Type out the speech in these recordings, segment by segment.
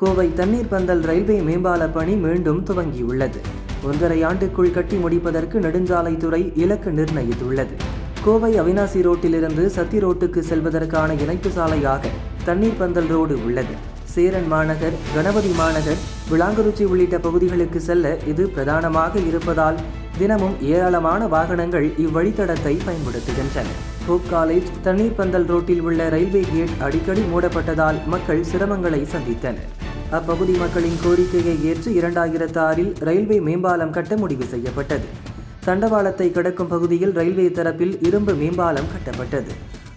கோவை தண்ணீர் பந்தல் ரயில்வே மேம்பால பணி மீண்டும் துவங்கியுள்ளது. ஒன்றரை ஆண்டுக்குள் கட்டி முடிப்பதற்கு நெடுஞ்சாலைத்துறை இலக்கு நிர்ணயித்துள்ளது. கோவை அவினாசி ரோட்டிலிருந்து சத்தி ரோட்டுக்கு செல்வதற்கான இணைப்பு சாலையாக தண்ணீர் பந்தல் ரோடு உள்ளது. சேரன் மாநகர் கணபதி மாநகர் விளாங்குறிச்சி உள்ளிட்ட பகுதிகளுக்கு செல்ல இது பிரதானமாக இருப்பதால் தினமும் ஏராளமான வாகனங்கள் இவ்வழித்தடத்தை பயன்படுத்துகின்றன. ஹோப் காலேஜ் தண்ணீர் பந்தல் ரோட்டில் உள்ள ரயில்வே கேட் அடிக்கடி மூடப்பட்டதால் மக்கள் சிரமங்களை சந்தித்தனர். அப்பகுதி மக்களின் கோரிக்கையை ஏற்று இரண்டாயிரத்து ஆறில் ரயில்வே மேம்பாலம் கட்ட முடிவு செய்யப்பட்டது. தண்டவாளத்தை கடக்கும் பகுதியில் ரயில்வே தரப்பில் இரும்பு மேம்பாலம் கட்டப்பட்டது.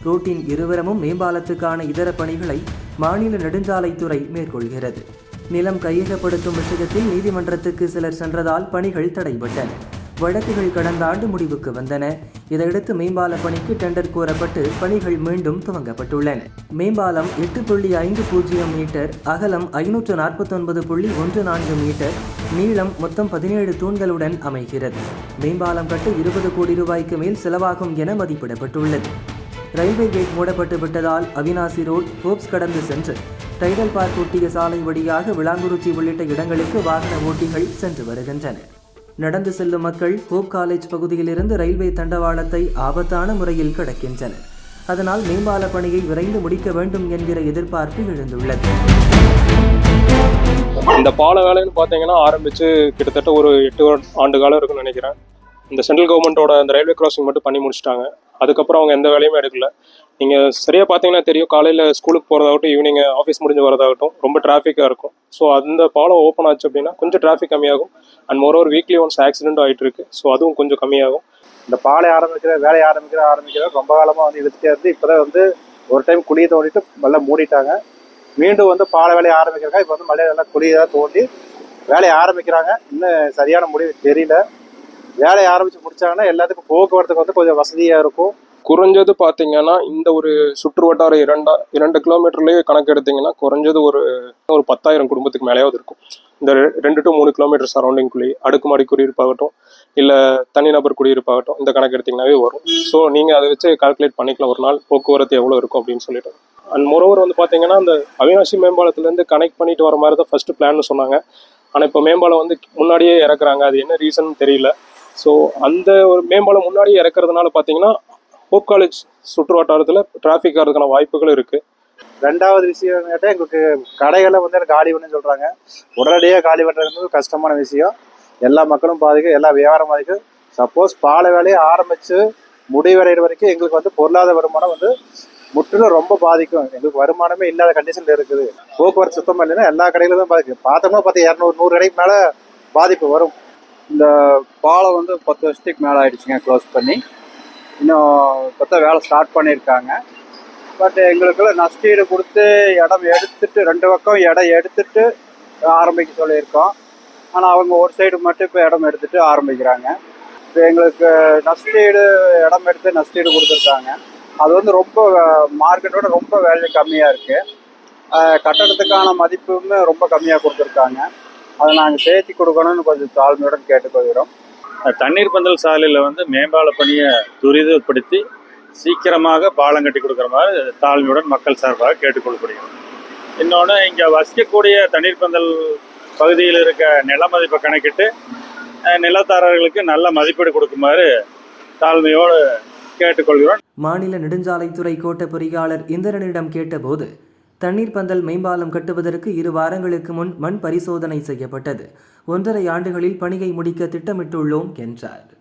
ரோட்டின் இருவரமும் மேம்பாலத்துக்கான இதர பணிகளை மாநில நெடுஞ்சாலைத்துறை மேற்கொள்கிறது. நிலம் கையகப்படுத்தும் விஷயத்தில் நீதிமன்றத்துக்கு சிலர் சென்றதால் பணிகள் தடைபட்டன. வழக்குகள் கடந்த ஆண்டு முடிவுக்கு வந்தன. இதையடுத்து மேம்பால பணிக்கு டெண்டர் கோரப்பட்டு பணிகள் மீண்டும் துவங்கப்பட்டுள்ளன. மேம்பாலம் எட்டு புள்ளி ஐந்து பூஜ்ஜியம் மீட்டர் அகலம் ஐநூற்று நாற்பத்தொன்பது புள்ளி ஒன்று நான்கு மீட்டர் நீளம் மொத்தம் பதினேழு தூண்களுடன் அமைகிறது. மேம்பாலம் கட்ட இருபது கோடி ரூபாய்க்கு மேல் செலவாகும் என மதிப்பிடப்பட்டுள்ளது. ரயில்வே கேட் மூடப்பட்டு விட்டதால் அவினாசி ரோட் ஹோப்ஸ் கடந்து சென்று டைடல் பார்க் ஒட்டிய சாலை வழியாக விளாங்குறிச்சி உள்ளிட்ட இடங்களுக்கு வாகன ஓட்டிகள் சென்று வருகின்றனர் நடந்து செல்லும் மக்கள் ஹோப் காலேஜ் பகுதியிலிருந்து ரயில்வே தண்டவாளத்தை ஆபத்தான முறையில் கடக்கின்றனர். அதனால் மேம்பால பணியை விரைந்து முடிக்க வேண்டும் என்கிற எதிர்பார்ப்பு எழுந்துள்ளது. இந்த பால வேலைன்னு பார்த்தீங்கன்னா ஆரம்பிச்சு கிட்டத்தட்ட ஒரு எட்டு ஆண்டு காலம் இருக்குன்னு நினைக்கிறேன். இந்த சென்ட்ரல் கவர்மெண்ட்டோட அந்த ரயில்வே கிராசிங் மட்டும் பண்ணி முடிச்சிட்டாங்க. அதுக்கப்புறம் அவங்க எந்த வேலையுமே எடுக்கல. நீங்கள் சரியாக பார்த்தீங்கன்னா தெரியும் காலையில் ஸ்கூலுக்கு போகிறதாகட்டும் ஈவினிங் ஆஃபீஸ் முடிஞ்சு வரதாகட்டும் ரொம்ப டிராஃபிக்காக இருக்கும். ஸோ அந்த பாலம் ஓப்பன் ஆச்சு அப்படின்னா கொஞ்சம் டிராஃபிக் கம்மியாகும். And moreover weekly once accident ஆகிட்டு இருக்கு. ஸோ அதுவும் கொஞ்சம் கம்மியாகும். இந்த பாலை ஆரம்பிக்கிற வேலையை ஆரம்பிக்கிற ஆரம்பிக்கிற ரொம்ப காலமாக வந்து இழுத்துட்டே இருந்து இப்போதான் வந்து ஒரு டைம் குழியை தோண்டிட்டு நல்லா மூடிட்டாங்க. மீண்டும் வந்து பாலை வேலையை ஆரம்பிக்கிறாங்க இப்போ வந்து மழையை நல்லா குழியை தான் தோண்டி வேலையை ஆரம்பிக்கிறாங்க. இன்னும் சரியான முடிவு தெரியல. வேலையை ஆரம்பித்து முடிச்சாங்கன்னா எல்லாத்துக்கும் போக்குவரத்துக்கு வந்து கொஞ்சம் வசதியாக இருக்கும். குறைஞ்சது பார்த்தீங்கன்னா இந்த ஒரு சுற்று வட்டார இரண்டா இரண்டு கிலோமீட்டர்லேயே கணக்கு எடுத்தீங்கன்னா குறைஞ்சது ஒரு ஒரு பத்தாயிரம் குடும்பத்துக்கு மேலேயாவது இருக்கும். இந்த ரெ- ரெண்டு டு மூணு கிலோமீட்டர் சரௌண்டிங்குள்ளேயே அடுக்குமாடி குடியிருப்பாகட்டும் இல்லை தனிநபர் குடியிருப்பாகட்டும் இந்த கணக்கு எடுத்திங்கனாவே வரும். ஸோ நீங்கள் அதை வச்சு கால்குலேட் பண்ணிக்கலாம். ஒரு நாள் போக்குவரத்து எவ்வளோ இருக்கும் அப்படின்னு சொல்லிட்டு. அண்ட் மொரோவர் வந்து பார்த்தீங்கன்னா அந்த அவினாசி மேம்பாலத்துலேருந்து கனெக்ட் பண்ணிட்டு வர மாதிரி தான் ஃபஸ்ட்டு பிளான்னு சொன்னாங்க. ஆனால் இப்போ மேம்பாலம் வந்து முன்னாடியே இறக்குறாங்க. அது என்ன ரீசன் தெரியல. ஸோ அந்த ஒரு மேம்பாலம் முன்னாடியே இறக்குறதுனால பார்த்தீங்கன்னா ஹோப் காலேஜ் சுற்று வட்டாரத்தில் டிராஃபிக் ஆகிறதுக்கான வாய்ப்புகள் இருக்குது ரெண்டாவது விஷயம் கேட்டால் எங்களுக்கு கடைகளை வந்து எனக்கு காலி பண்ணுன்னு சொல்கிறாங்க உடனடியாக காலி பண்ணுறது கஷ்டமான விஷயம். எல்லா மக்களும் பாதிக்கும் எல்லா வியாபாரம் பாதிக்கும் சப்போஸ் பாலை வேலையை ஆரம்பித்து முடிவடைகிற வரைக்கும் எங்களுக்கு வந்து பொருளாதார வருமானம் வந்து முற்றிலும் ரொம்ப பாதிக்கும். எங்களுக்கு வருமானமே இல்லாத கண்டிஷனில் இருக்குது. போக்குவரத்து சுத்தமாக இல்லைன்னா எல்லா கடையிலும் தான் பாதிக்கும் பார்த்தோம்னா பார்த்து இரநூறு நூறு கடைக்கு மேலே பாதிப்பு வரும். இந்த பாலம் வந்து பத்து வருஷத்துக்கு மேலே ஆயிடுச்சுங்க க்ளோஸ் பண்ணி. இன்னும் இப்போ தான் வேலை ஸ்டார்ட் பண்ணியிருக்காங்க. பட் எங்களுக்குள்ள நஷ்டீடு கொடுத்து இடம் எடுத்துட்டு ரெண்டு பக்கம் இடம் எடுத்துட்டு ஆரம்பிக்க சொல்லியிருக்கோம். ஆனால் அவங்க ஒரு சைடு மட்டும் இப்போ இடம் எடுத்துட்டு ஆரம்பிக்கிறாங்க. இப்போ எங்களுக்கு நஷ்டீடு இடம் எடுத்து நஷ்டீடு கொடுத்துருக்காங்க. அது வந்து ரொம்ப மார்க்கெட்டோட ரொம்ப வேல்யூ கம்மியாக இருக்குது கட்டடத்துக்கான மதிப்புமே ரொம்ப கம்மியாக கொடுத்துருக்காங்க. அதை நாங்கள் சேர்த்தி கொடுக்கணும்னு கொஞ்சம் தாழ்மையுடன் கேட்டுக்கொள்கிறோம். தண்ணீர் பந்தல் சாலையில் வந்து மேம்பால பணியை துரிதப்படுத்தி சீக்கிரமாக பாலம் கட்டி கொடுக்குற மாதிரி தாழ்மையுடன் மக்கள் சார்பாக கேட்டுக்கொள்ளப்படுகிறது. இன்னொன்று இங்கே வசிக்கக்கூடிய தண்ணீர் பந்தல் பகுதியில் இருக்க நில மதிப்பை கணக்கிட்டு நிலத்தாரர்களுக்கு நல்ல மதிப்பீடு கொடுக்குமாறு தாழ்மையோடு கேட்டுக்கொள்கிறோம். மாநில நெடுஞ்சாலைத்துறை கோட்ட பொறியாளர் இந்திரனிடம் கேட்டபோது தண்ணீர் பந்தல் மேம்பாலம் கட்டுவதற்கு இரு வாரங்களுக்கு முன் மண் பரிசோதனை செய்யப்பட்டது. ஒன்றரை ஆண்டுகளில் பணியை முடிக்க திட்டமிட்டுள்ளோம் என்றார்.